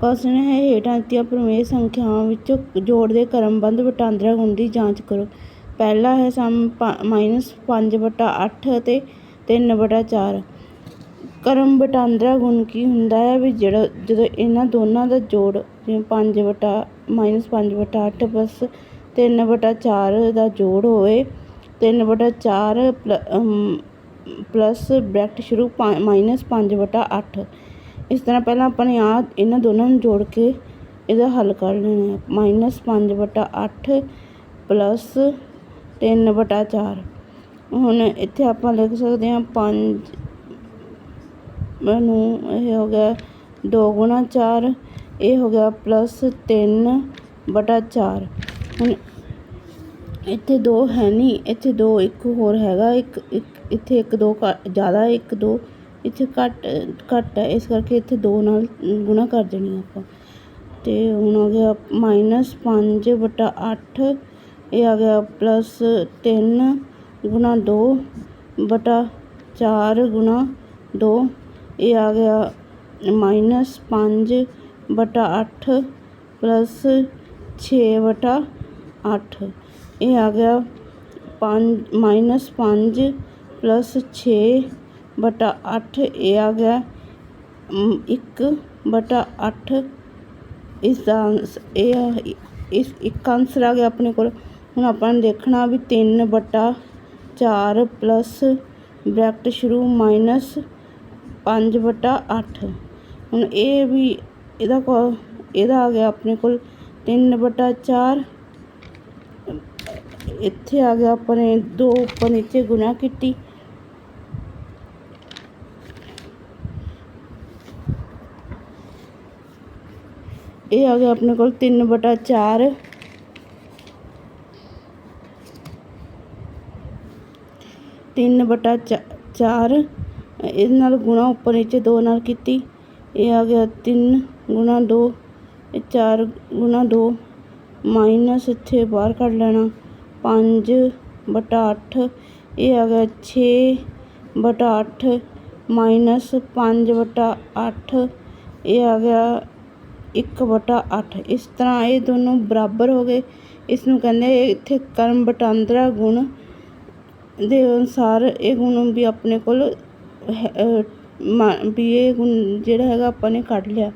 Question ਹੈ ਹੇਠਾਂ ਦਿੱਤੀਆਂ ਪ੍ਰਮੇୟ ਸੰਖਿਆਵਾਂ ਵਿੱਚ ਜੋੜ ਦੇ ਕ੍ਰਮਬੱਧ ਵਟਾਂਦਰਾ ਗੁਣ ਦੀ ਜਾਂਚ ਕਰੋ। ਪਹਿਲਾ ਹੈ ਸਮ ਮਾਈਨਸ ਪੰਜ ਬਟਾ ਅੱਠ ਅਤੇ ਤਿੰਨ ਬਟਾ ਚਾਰ। ਕਰਮ ਵਟਾਂਦਰਾ ਗੁਣ ਕੀ ਹੁੰਦਾ ਹੈ? ਵੀ ਜਿਹੜਾ, ਜਦੋਂ ਇਹਨਾਂ ਦੋਨਾਂ ਦਾ ਜੋੜ ਜਿਵੇਂ ਪੰਜ ਬਟਾ ਮਾਈਨਸ ਪੰਜ ਬਟਾ ਅੱਠ ਪਲੱਸ ਤਿੰਨ ਬਟਾ ਚਾਰ ਦਾ ਜੋੜ ਹੋਵੇ, ਤਿੰਨ ਬਟਾ ਚਾਰ ਪਲੱਸ ਬ੍ਰੈਕਟ ਸ਼ੁਰੂ ਮਾਈਨਸ ਪੰਜ ਬਟਾ ਅੱਠ। ਇਸ ਤਰ੍ਹਾਂ ਪਹਿਲਾਂ ਆਪਾਂ ਨੇ ਆ ਇਹਨਾਂ ਦੋਨਾਂ ਨੂੰ ਜੋੜ ਕੇ ਇਹਦਾ ਹੱਲ ਕਰ ਲੈਣਾ ਮਾਈਨਸ ਪੰਜ ਬਟਾ ਅੱਠ ਪਲੱਸ ਤਿੰਨ ਬਟਾ ਚਾਰ। ਹੁਣ ਇੱਥੇ ਆਪਾਂ ਲਿਖ ਸਕਦੇ ਹਾਂ ਪੰਜ ਨੂੰ ਇਹ ਹੋ ਗਿਆ ਦੋ ਗੁਣਾ ਚਾਰ, ਇਹ ਹੋ ਗਿਆ ਪਲੱਸ ਤਿੰਨ ਬਟਾ ਚਾਰ। ਹੁਣ ਇੱਥੇ ਦੋ ਹੈ ਨਹੀਂ, ਇੱਥੇ ਦੋ ਇੱਕ ਹੋਰ ਹੈਗਾ, ਇੱਕ ਇੱਕ, ਇੱਥੇ ਇੱਕ ਦੋ ਜ਼ਿਆਦਾ ਇੱਕ ਦੋ ਇੱਥੇ ਘੱਟ ਘੱਟ ਹੈ ਇਸ ਕਰਕੇ ਇੱਥੇ ਦੋ ਨਾਲ ਗੁਣਾ ਕਰ ਦੇਣੀ ਆਪਾਂ ਤੇ ਹੁਣ ਆ ਗਿਆ ਮਾਈਨਸ ਪੰਜ ਬਟਾ ਅੱਠ ਇਹ ਆ ਗਿਆ ਪਲੱਸ ਤਿੰਨ ਗੁਣਾ ਦੋ ਬਟਾ ਚਾਰ ਗੁਣਾ ਦੋ ਇਹ ਆ ਗਿਆ ਮਾਈਨਸ ਪੰਜ ਬਟਾ ਅੱਠ ਪਲੱਸ ਛੇ ਬਟਾ ਅੱਠ ਇਹ ਆ ਗਿਆ ਪੰਜ ਮਾਈਨਸ ਪੰਜ ਪਲੱਸ ਛੇ ਬਟਾ ਅੱਠ ਇਹ ਆ ਗਿਆ ਇੱਕ ਬਟਾ ਅੱਠ ਇਸ ਦਾ ਇਹ ਆ ਇਸ ਇੱਕ ਆਨਸਰ ਆ ਗਿਆ ਆਪਣੇ ਕੋਲ ਹੁਣ ਆਪਾਂ ਨੇ ਦੇਖਣਾ ਵੀ ਤਿੰਨ ਬਟਾ ਚਾਰ ਪਲੱਸ ਬ੍ਰੈਕਟ ਸ਼ੁਰੂ ਮਾਈਨਸ ਪੰਜ ਬਟਾ ਅੱਠ ਹੁਣ ਇਹ ਵੀ ਇਹਦਾ ਕੋ ਇਹਦਾ ਆ ਗਿਆ ਆਪਣੇ ਕੋਲ ਤਿੰਨ ਬਟਾ ਚਾਰ ਇੱਥੇ ਆ ਗਿਆ ਆਪਣੇ ਦੋ ਉੱਪਰ ਨੀਚੇ ਗੁਣਾ ਕੀਤੀ ਇਹ ਆ ਗਿਆ ਆਪਣੇ ਕੋਲ ਤਿੰਨ ਬਟਾ ਚਾਰ। ਤਿੰਨ ਬਟਾ ਚਾਰ। ਇਹਦੇ ਨਾਲ ਗੁਣਾ ਉੱਪਰ ਨੀਚੇ ਦੋ ਨਾਲ ਕੀਤੀ। ਇਹ ਆ ਗਿਆ ਤਿੰਨ ਗੁਣਾ ਦੋ। ਇਹ ਚਾਰ ਗੁਣਾ ਦੋ। ਮਾਈਨਸ ਇੱਥੇ ਬਾਹਰ ਕੱਢ ਲੈਣਾ। ਪੰਜ ਬਟਾ ਅੱਠ। ਇਹ ਆ ਗਿਆ ਛੇ ਬਟਾ ਅੱਠ। ਮਾਈਨਸ ਪੰਜ ਬਟਾ ਅੱਠ। ਇਹ ਆ ਗਿਆ ਇੱਕ ਬਟਾ ਅੱਠ। ਇਸ ਤਰ੍ਹਾਂ ਇਹ ਦੋਨੋਂ ਬਰਾਬਰ ਹੋ ਗਏ। ਇਸ ਨੂੰ ਕਹਿੰਦੇ ਇੱਥੇ ਕਰਮ ਵਟਾਂਦਰਾ ਗੁਣ ਦੇ ਅਨੁਸਾਰ ਇਹ ਗੁਣ ਵੀ ਆਪਣੇ ਕੋਲ ਵੀ ਇਹ ਗੁਣ ਜਿਹੜਾ ਹੈਗਾ ਆਪਾਂ ਨੇ ਕੱਢ ਲਿਆ।